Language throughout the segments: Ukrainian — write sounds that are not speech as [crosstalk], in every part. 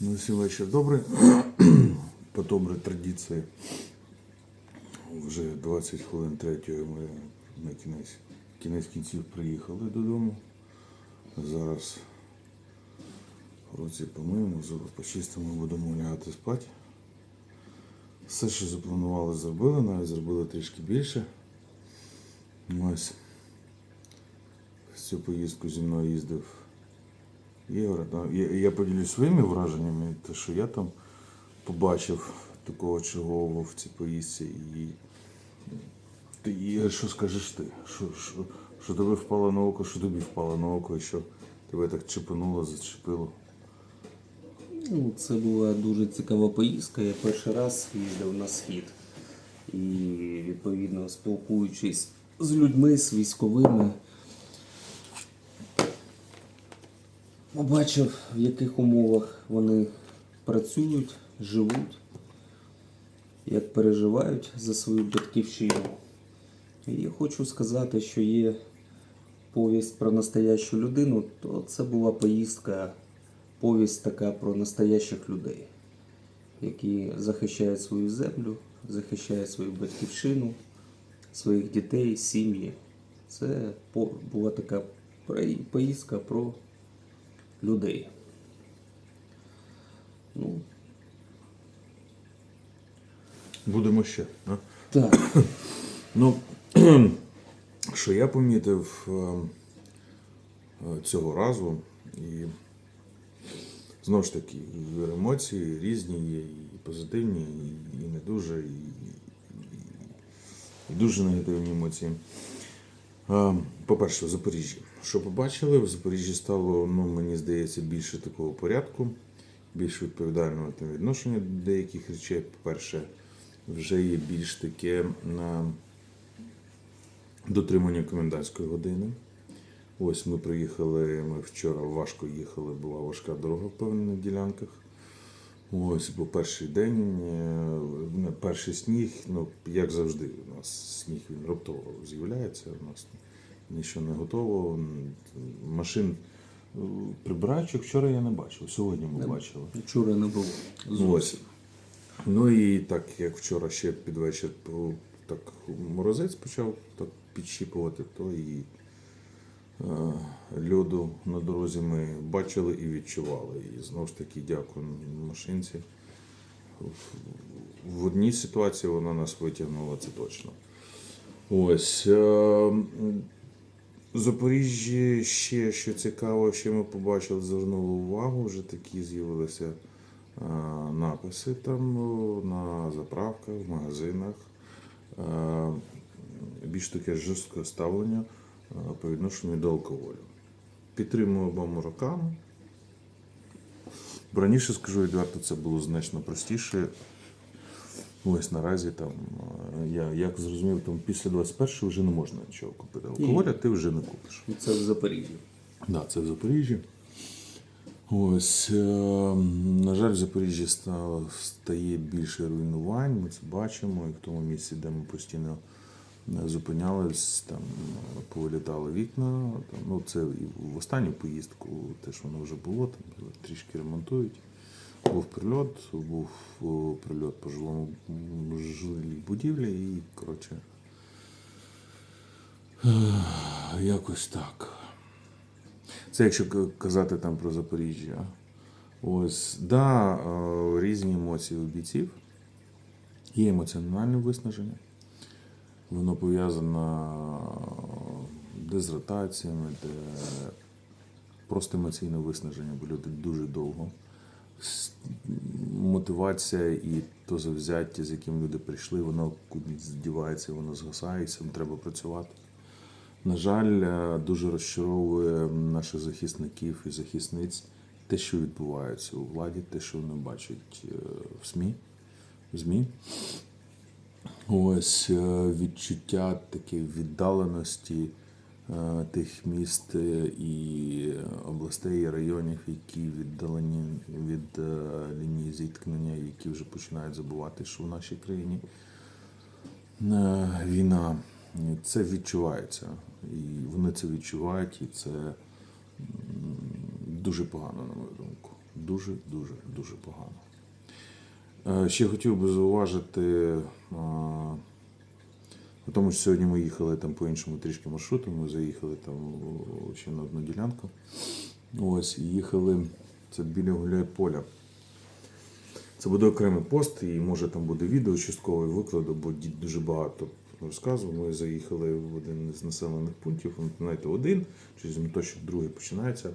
Ну, всім вечір добрий. По добрій традиції. Вже 20 хвилин третьої ми на кінець, кінець кінців приїхали додому. Зараз руці помиємо, зуби почистимо, будемо лягати спати. Все, що запланували, зробили, навіть зробили трішки більше. Ось. Цю поїздку зі мною їздив Да, Я, я поділюсь своїми враженнями, те, що я там побачив такого чергового в цій поїздці. І, ти, Ігор, що скажеш ти? Що, що, що тобі впало на око, що тобі впало на око, і що тебе так чепануло, зачепило? Ну, це була дуже цікава поїздка. Я перший раз їздив на схід. І відповідно спілкуючись з людьми, з військовими, побачив, в яких умовах вони працюють, живуть, як переживають за свою батьківщину. І хочу сказати, що є повість про настоящу людину, то це була поїздка, повість така про настоящих людей, які захищають свою землю, захищають свою батьківщину, своїх дітей, сім'ї. Це була така поїздка про людей. Ну, Будемо ще. А? так. Ну, [clears throat] що я помітив е, е, цього разу, і знову ж таки, емоції різні є, і позитивні, і, і не дуже, і, і, і дуже негативні емоції. Е, По-перше, в Запоріжжі. Що побачили? В Запоріжжі стало, ну, мені здається, більше такого порядку, більш відповідального там відношення до деяких речей. По-перше, вже є більш таке на дотримання комендантської години. Ось ми приїхали, ми вчора важко їхали, була важка дорога в певних ділянках. Ось, бо перший день, е, перший сніг, ну, як завжди, нас сніг він раптово з'являється, у нас нічого не готово. Машин е, прибираючих вчора я не бачив, сьогодні ми бачили. Вчора не було. Ось. Ну і так, як вчора ще під вечір так морозець почав так підщіпувати, то і е, льоду на дорозі ми бачили і відчували. І знову ж таки дякую машинці. В- одній ситуації вона нас витягнула, це точно. Ось. е, Запоріжжі ще що цікаво, що ми побачили, звернули увагу, вже такі з'явилися е, написи там на заправках, в магазинах. Е, Більш таке жорстке ставлення е, по відношенню до алкоголю. Підтримую руками. Бо раніше, скажу відверто, це було значно простіше. Ось наразі там, е, я як зрозумів, там після 21-го вже не можна нічого купити. Алкоголя ти вже не купиш. Це в Запоріжжі. Да, це в Запоріжжі. Ось, е, на жаль, в Запоріжжі стає більше руйнувань, ми це бачимо, і в тому місці, де ми постійно е, зупинялись, там повилітали вікна. Там, ну, це і в останню поїздку теж воно вже було, там трішки ремонтують. Був прильот, був прильот по жилому жилій будівлі і, коротше, е, якось так. Це якщо казати там про Запоріжжя. Ось, да, е, різні емоції у бійців. Є емоціональне виснаження. Воно пов'язано дезротаціями, де просто емоційне виснаження, бо люди дуже довго. Мотивація і то завзяття, з яким люди прийшли, воно кудись здівається, воно згасає, і цим треба працювати. На жаль, е, дуже розчаровує наших захисників і захисниць те, що відбувається у владі, те, що вони бачать е, в СМІ. В ЗМІ. Ось е, відчуття такої віддаленості тих міст е, і областей, і районів, які віддалені від е, лінії зіткнення, які вже починають забувати, що в нашій країні е, війна. Це відчувається. І вони це відчувають, і це дуже погано, на мою думку. дуже, дуже, погано. Е, Ще хотів би зауважити, тому, що сьогодні ми їхали там по іншому трішки маршруту, ми заїхали там ще на одну ділянку. Ось, і їхали це біля Гуляйполя. Це буде окремий пост, і може там буде відео часткове викладу, бо ді- дуже багато розказу. Ми заїхали в один з населених пунктів, знаєте, один, чи не то, другий починається.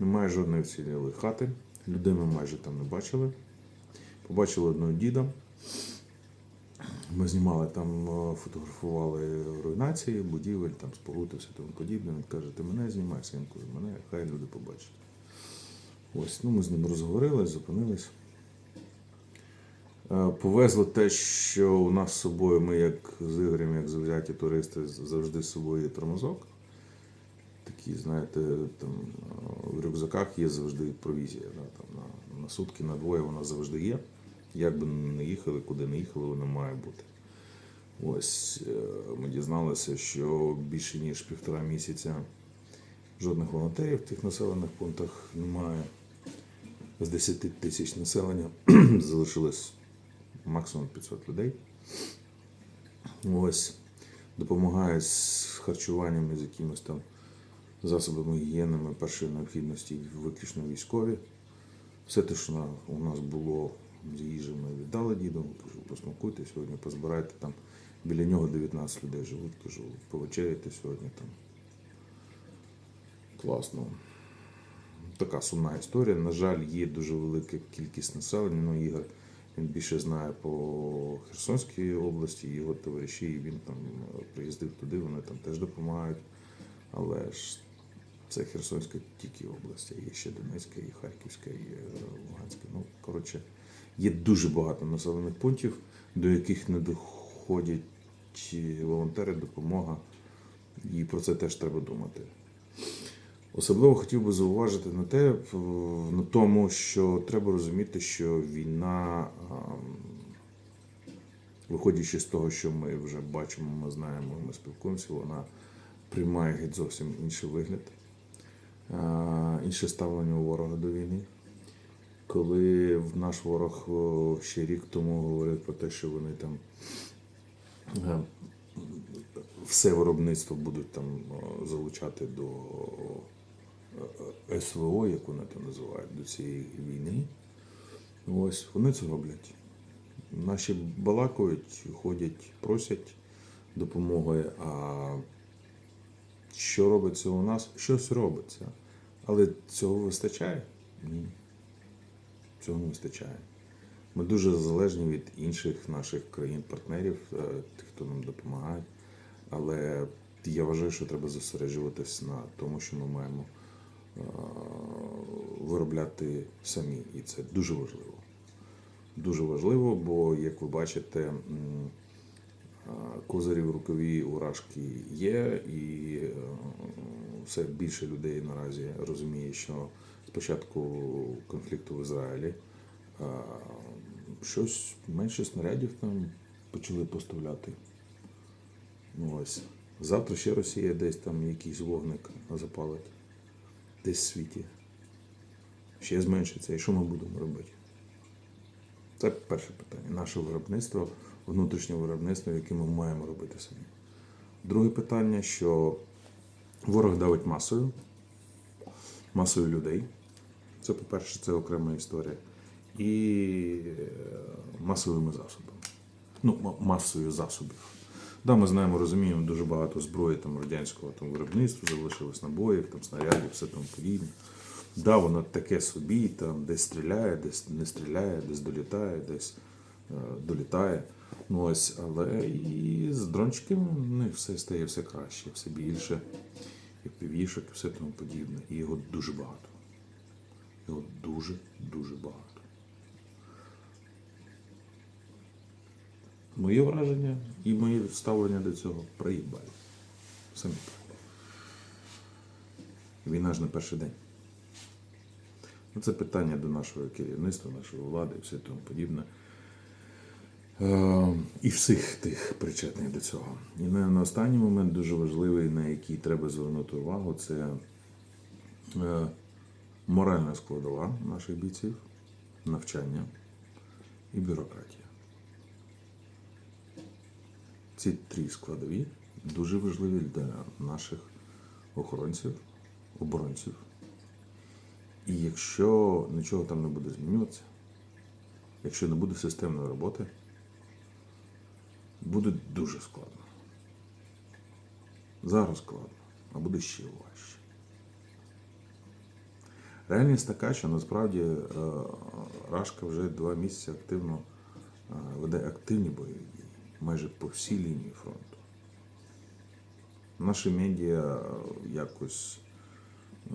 Немає жодної вцілілої хати. Людей ми майже там не бачили. Побачили одного діда. Ми знімали там, е, фотографували руйнації, будівель, там споруд і все тому подібне. Він каже, ти мене знімай, синку, мене хай люди побачать. Ось, ну ми з ним розговорились, зупинились. Е, Повезло те, що у нас з собою, ми як з Ігорем, як завзяті туристи, завжди з собою є тормозок. Такі, знаєте, там е, в рюкзаках є завжди провізія. Да, там, на, на сутки, на двоє вона завжди є. Як би не їхали, куди не їхали, вона має бути. Ось е, ми дізналися, що більше ніж півтора місяця жодних волонтерів в тих населених пунктах немає. З 10 тисяч населення [clears throat] залишилось максимум 500 людей. Ось допомагають з харчуванням і з якимось там засобами гігієнами першої необхідності виключно військові. Все те, що у нас було їжі, ми віддали діду, кажу, посмакуйте сьогодні, позбирайте там. Біля нього 19 людей живуть, кажу, повечеряйте сьогодні там. Класно. Така сумна історія. На жаль, є дуже велика кількість населення. Ну, Ігор він більше знає по Херсонській області, його товариші, і він там приїздив туди, вони там теж допомагають. Але ж це Херсонська тільки область, є ще Донецька, і Харківська, і е, Луганська. Ну, коротше, є дуже багато населених пунктів, до яких не доходять волонтери, допомога. І про це теж треба думати. Особливо хотів би зауважити на те, на тому, що треба розуміти, що війна, виходячи з того, що ми вже бачимо, ми знаємо, ми спілкуємося, вона приймає геть зовсім інший вигляд, інше ставлення у ворога до війни. Коли наш ворог ще рік тому говорив про те, що вони там е, все виробництво будуть там залучати до е, СВО, як вони там називають, до цієї війни. Ось вони це роблять. Наші балакають, ходять, просять допомоги. А що робиться у нас? Щось робиться. Але цього вистачає? Ні. Цього не вистачає. Ми дуже залежні від інших наших країн-партнерів, е, тих, хто нам допомагає. Але я вважаю, що треба зосереджуватись на тому, що ми маємо е, виробляти самі. І це дуже важливо. Дуже важливо, бо, як ви бачите, козирі в рукаві у Рашки є, і е, все більше людей наразі розуміє, що з початку конфлікту в Ізраїлі щось менше снарядів там почали поставляти. Ну, ось. Завтра ще Росія десь там якийсь вогник запалить. Десь в світі. Ще зменшиться. І що ми будемо робити? Це перше питання. Наше виробництво, внутрішнє виробництво, яке ми маємо робити самі. Друге питання, що ворог давить масою, масою людей. Це, по-перше, це окрема історія. І е, масовими засобами. Ну, масою засобів. Да, ми знаємо, розуміємо, дуже багато зброї там, радянського там, виробництва, залишилось набоїв, там, снарядів, все тому подібне. Да, воно таке собі, там, десь стріляє, десь не стріляє, десь долітає, десь долітає. Ну, ось, але і з дрончиками в них все стає все краще, все більше, і півішок, і все тому подібне. І його дуже багато. Його дуже, дуже багато. Моє враження і моє ставлення до цього проїбали. Самі. Війна ж не перший день. Ну, це питання до нашого керівництва, нашої влади і все тому подібне. Е, і всіх тих причетних до цього. І на, останній момент дуже важливий, на який треба звернути увагу, це е, моральна складова наших бійців, навчання і бюрократія. Ці три складові дуже важливі для наших охоронців, оборонців. І якщо нічого там не буде змінюватися, якщо не буде системної роботи, буде дуже складно. Зараз складно, а буде ще важче. Реальність така, що насправді е, Рашка вже два місяці активно е, веде активні бойові дії майже по всій лінії фронту. Наші медіа е, якось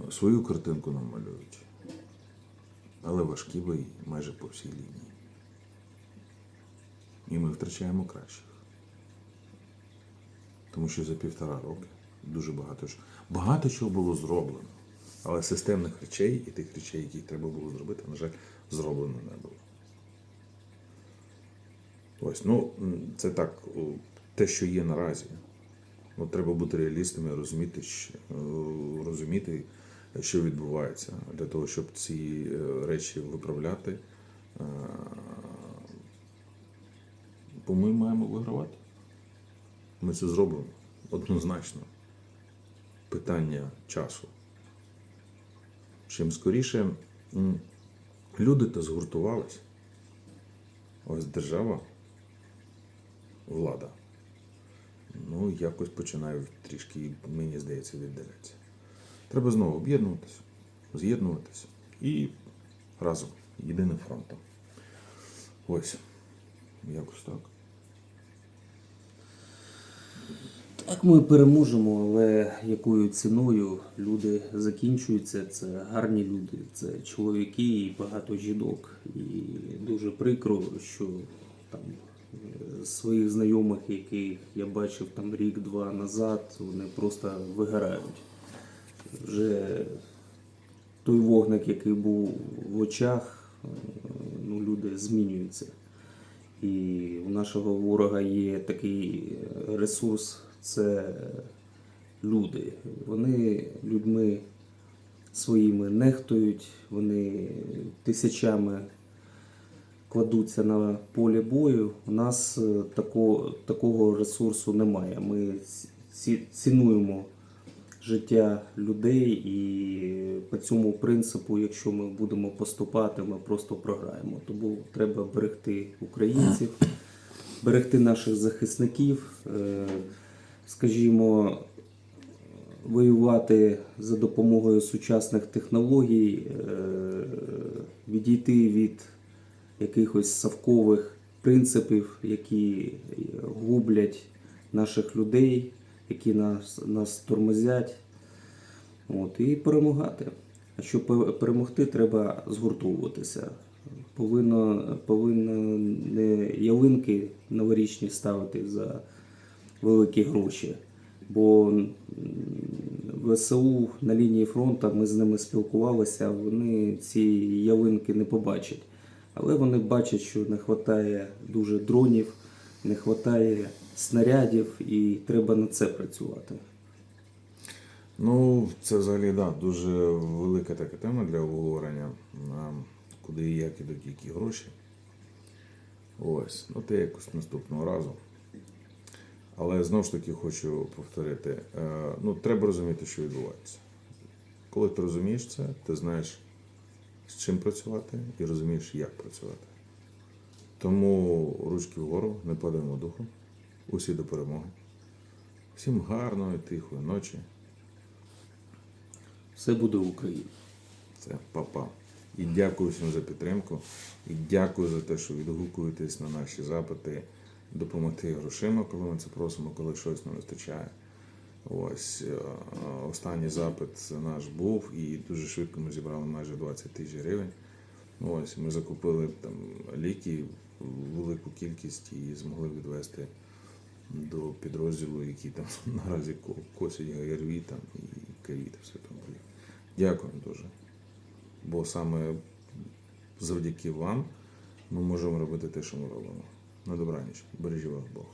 е, свою картинку нам малюють, але важкі бої майже по всій лінії. І ми втрачаємо кращих. Тому що за півтора роки дуже багато чого. Багато чого було зроблено. Але системних речей і тих речей, які треба було зробити, на жаль, зроблено не було. Ось, ну, це так, те, що є наразі. Ну, треба бути реалістами, розуміти, що, е, розуміти, що відбувається, для того, щоб ці е, речі виправляти. е, Бо ми маємо вигравати. Ми це зробимо однозначно. Питання часу. Чим скоріше люди то згуртувались, ось держава, влада, ну, якось починає трішки, мені здається, віддалятися. Треба знову об'єднуватися, з'єднуватися і разом, єдиним фронтом. Ось, якось так. Так ми переможемо, але якою ціною люди закінчуються. Це гарні люди, це чоловіки і багато жінок. І дуже прикро, що там е, своїх знайомих, яких я бачив там рік-два назад, вони просто вигорають. Вже той вогник, який був в очах, е, ну, люди змінюються. І у нашого ворога є такий ресурс це люди. Вони людьми своїми нехтують, вони тисячами кладуться на полі бою. У нас е, такого, такого ресурсу немає. Ми ці- цінуємо життя людей, і по цьому принципу, якщо ми будемо поступати, ми просто програємо. Тому треба берегти українців, берегти наших захисників, е, скажімо, воювати за допомогою сучасних технологій, е, відійти від якихось совкових принципів, які гублять наших людей, які нас, нас тормозять. От, і перемагати. А щоб перемогти, треба згуртовуватися. Повинно, повинно не ялинки новорічні ставити за великі гроші. Бо ВСУ на лінії фронту ми з ними спілкувалися, вони ці ялинки не побачать. Але вони бачать, що не вистачає дуже дронів, не вистачає снарядів, і треба на це працювати. Ну, це взагалі да, дуже велика така тема для обговорення. Куди і як ідуть які гроші. Ось, ну те якось наступного разу. Але знову ж таки хочу повторити: е, ну, треба розуміти, що відбувається. Коли ти розумієш це, ти знаєш, з чим працювати і розумієш, як працювати. Тому ручки вгору, не падаємо духом. Усі до перемоги. Всім гарної, тихої ночі. Все буде в Україні. Це папа. І дякую всім за підтримку. І дякую за те, що відгукуєтесь на наші запити, допомогти грошима, коли ми це просимо, коли щось не вистачає. Ось е, останній запит наш був, і дуже швидко ми зібрали майже 20 тисяч гривень. Ось ми закупили там ліки, велику кількість і змогли відвести до підрозділу, який там [laughs] наразі ко- косять ГРВІ там і ковід, все там буде. Дякую дуже. Бо саме завдяки вам ми можемо робити те, що ми робимо. На добраніч. Бережі вас Бог.